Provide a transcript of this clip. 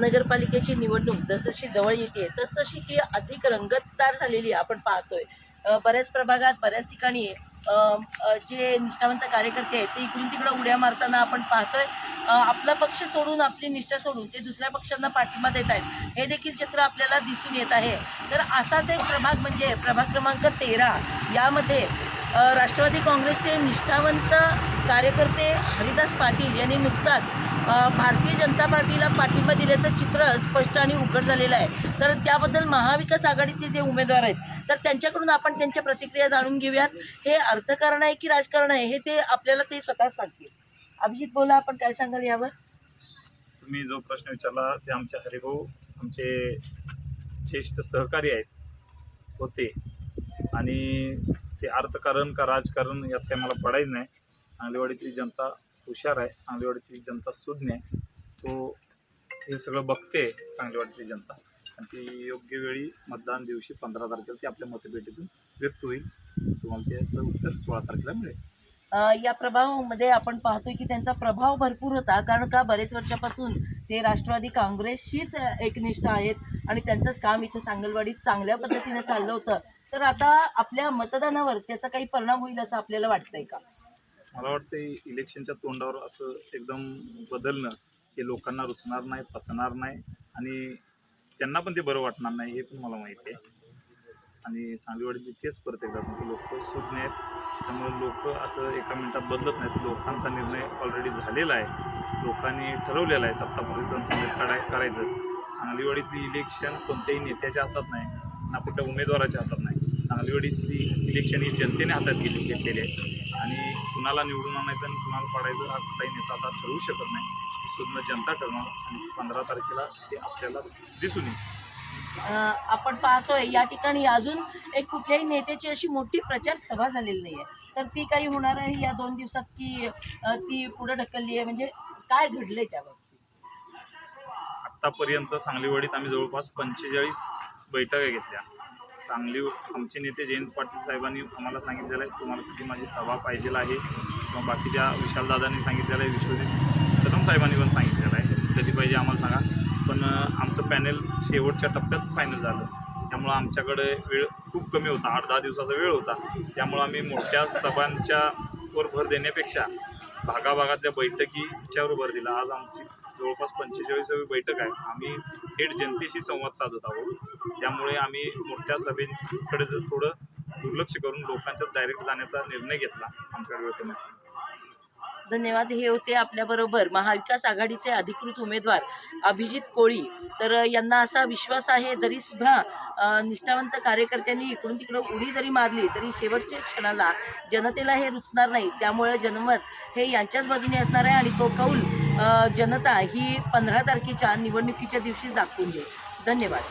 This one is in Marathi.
नगरपालिकेची निवडणूक जसजशी जवळ येते तसतशी ती अधिक रंगतदार झालेली आपण पाहतोय. बऱ्याच प्रभागात बऱ्याच ठिकाणी जे निष्ठावंत कार्यकर्ते आहेत ते इकडून तिकडं उड्या मारताना आपण पाहतोय. आपला पक्ष सोडून आपली निष्ठा सोडून ते दुसऱ्या पक्षांना पाठिंबा देत आहेत. हे देखील चित्र आपल्याला दिसून येत आहे. तर असाच एक प्रभाग म्हणजे प्रभाग क्रमांक तेरा. यामध्ये राष्ट्रवादी काँग्रेसचे निष्ठावंत कार्यकर्ते हरिदास पाटील यांनी नुकताच भारतीय जनता पार्टीला पाठिंबा दिल्याचं चित्र स्पष्ट आणि उघड झालेलं आहे. तर त्याबद्दल महाविकास आघाडीचे जे उमेदवार आहेत तर त्यांच्याकडून आपण त्यांच्या प्रतिक्रिया जाणून घेऊयात. हे अर्थकारण आहे की राजकारण आहे हे ते आपल्याला ते स्वतःच सांगतील. अभिजित बोला आपण काय सांगाल यावर? तुम्ही जो प्रश्न विचारला ते आमचे हरिभाऊ आमचे ज्येष्ठ सहकारी आहेत होते. आणि अर्थकारण का राजकारण यात काही मला पडायचं नाही. सांगलीवाडीतली जनता हुशार आहे सांगलीवाडीतली जनता सुज्ञ आहे. तो हे सगळं बघते सांगलीवाडीतली जनता. आणि ती योग्य वेळी मतदान दिवशी पंधरा तारखेला ती आपल्या मतपेटीतून व्यक्त होईल. तुम्हाला त्याचं उत्तर सोळा तारखेला मिळेल. या प्रभावामध्ये आपण पाहतोय की त्यांचा प्रभाव भरपूर होता कारण का बरेच वर्षापासून ते राष्ट्रवादी काँग्रेसशीच एकनिष्ठ आहेत आणि त्यांचंच काम इथं सांगलवाडीत चांगल्या पद्धतीने चाललं होतं. तर आता आपल्या मतदानावर त्याचा काही परिणाम होईल असं आपल्याला वाटतंय का? मला वाटतं इलेक्शनच्या तोंडावर असं एकदम बदलणं हे लोकांना रुचणार नाही पचणार नाही आणि त्यांना पण ते बरं वाटणार नाही हे पण मला माहिती आहे. आणि सांगलीवाडीची तेच परत एकदा सांगतो लोक सुज्ञ आहेत त्यामुळे लोक असं एका मिनिटात बदलत नाहीत. लोकांचा निर्णय ऑलरेडी झालेला आहे. लोकांनी ठरवलेला आहे सत्ता परिवर्तन काढाय करायचं. सांगलीवाडीतली इलेक्शन कोणत्याही नेत्याच्या हातात नाही ना कुठल्या उमेदवाराच्या हातात नाही. सांगलीवाडीतली इलेक्शन ही जनतेने हातात घेतली घेतलेली आहे. आणि कुणाला निवडून आणायचं आणि कुणाला पाडायचं हा कुठलाही नेता आता ठरवू शकत नाही. सुद्धा जनता ठरवणार आणि पंधरा तारखेला ते आपल्याला दिसून येईल. आपण पाहतोय या ठिकाणी अजून एक कुठल्याही नेत्याची अशी मोठी प्रचार सभा झालेली नाहीये. तर ती काही होणार आहे या दोन दिवसात की ती पुढे ढकलली आहे? म्हणजे काय घडलंय त्याबाबत आत्तापर्यंत सांगलीवाडीत आम्ही जवळपास पंचेचाळीस बैठका घेतल्या. सांगली आमचे नेते जयंत पाटील साहेबांनी आम्हाला सांगितलेलं आहे तुम्हाला किती माझी सभा पाहिजे आहे. किंवा बाकीच्या विशालदादांनी सांगितलेलं आहे विश्वजित कदम साहेबांनी पण सांगितलेलं आहे. कधी पाहिजे आम्हाला सांगा. पण आमचं पॅनल शेवटच्या टप्प्यात फायनल झालं. त्यामुळं आमच्याकडे वेळ खूप कमी होता. आठ दहा दिवसाचा वेळ होता. त्यामुळं आम्ही मोठ्या सभांच्या वर भर देण्यापेक्षा भागाभागातल्या बैठकीच्यावर भर दिला. आज आमची जवळपास पंचेचाळीसावी बैठक आहे. आम्ही थेट जनतेशी संवाद साधत आहोत. त्यामुळे आम्ही मोठ्या सभेकडे जर थोडं दुर्लक्ष करून लोकांच्यात डायरेक्ट जाण्याचा निर्णय घेतला आमच्याकडे धन्यवाद. हे होते आपल्याबरोबर महाविकास आघाडीचे अधिकृत उमेदवार अभिजित कोळी. तर यांना असा विश्वास आहे जरी सुद्धा निष्ठावंत कार्यकर्त्यांनी इकडून तिकडं उडी जरी मारली तरी शेवटच्या क्षणाला जनतेला हे रुचणार नाही. त्यामुळे जनमत हे यांच्याच बाजूने असणार आहे आणि तो कौल जनता ही पंधरा तारखेच्या निवडणुकीच्या दिवशीच दाखवून देईल. धन्यवाद.